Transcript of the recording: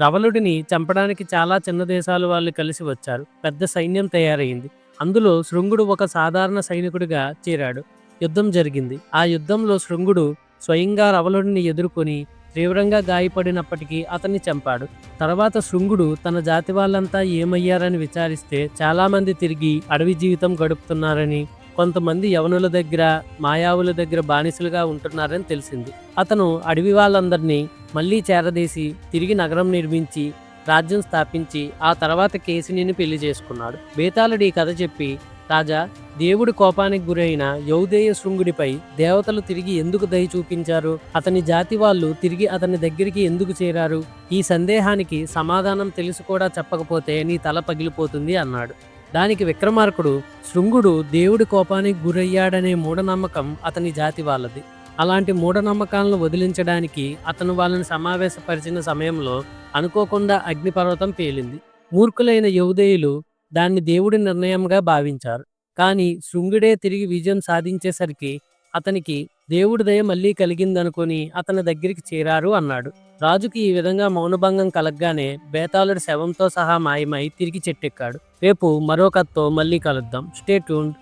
రవలుడిని చంపడానికి చాలా చిన్న దేశాలు వాళ్ళు కలిసి వచ్చారు. పెద్ద సైన్యం తయారైంది. అందులో శృంగుడు ఒక సాధారణ సైనికుడిగా చేరాడు. యుద్ధం జరిగింది. ఆ యుద్ధంలో శృంగుడు స్వయంగా రవలుడిని ఎదుర్కొని తీవ్రంగా గాయపడినప్పటికీ అతన్ని చంపాడు. తర్వాత శృంగుడు తన జాతి వాళ్ళంతా ఏమయ్యారని విచారిస్తే చాలామంది తిరిగి అడవి జీవితం గడుపుతున్నారని కొంతమంది యవనుల దగ్గర మాయావుల దగ్గర బానిసలుగా ఉంటున్నారని తెలిసింది. అతను అడవి వాళ్ళందరినీ మళ్ళీ చేరదీసి తిరిగి నగరం నిర్మించి రాజ్యం స్థాపించి ఆ తర్వాత కేసినిని పెళ్ళి చేసుకున్నాడు. బేతాళుడు ఈ కథ చెప్పి రాజా దేవుడి కోపానికి గురైన యౌదేయ శృంగుడిపై దేవతలు తిరిగి ఎందుకు దయ చూపించారు? అతని జాతి వాళ్ళు తిరిగి అతని దగ్గరికి ఎందుకు చేరారు? ఈ సందేహానికి సమాధానం తెలిసి కూడా చెప్పకపోతే నీ తల పగిలిపోతుంది అన్నాడు. దానికి విక్రమార్కుడు శృంగుడు దేవుడి కోపానికి గురయ్యాడనే మూఢనమ్మకం అతని జాతి వాళ్ళది. అలాంటి మూఢనమ్మకాలను వదిలించడానికి అతను వాళ్ళని సమావేశపరిచిన సమయంలో అనుకోకుండా అగ్నిపర్వతం పేలింది. మూర్ఖులైన యౌదేయులు దాన్ని దేవుడి నిర్ణయంగా భావించారు. కానీ శృంగుడే తిరిగి విజయం సాధించేసరికి అతనికి దేవుడి దయ మళ్ళీ కలిగిందనుకొని అతని దగ్గరికి చేరారు అన్నాడు. రాజుకి ఈ విధంగా మౌనభంగం కలగ్గానే బేతాళుడి శవంతో సహా మాయమై తిరిగి చెట్టెక్కాడు. రేపు మరో కథతో మళ్ళీ కలుద్దాం. Stay tuned.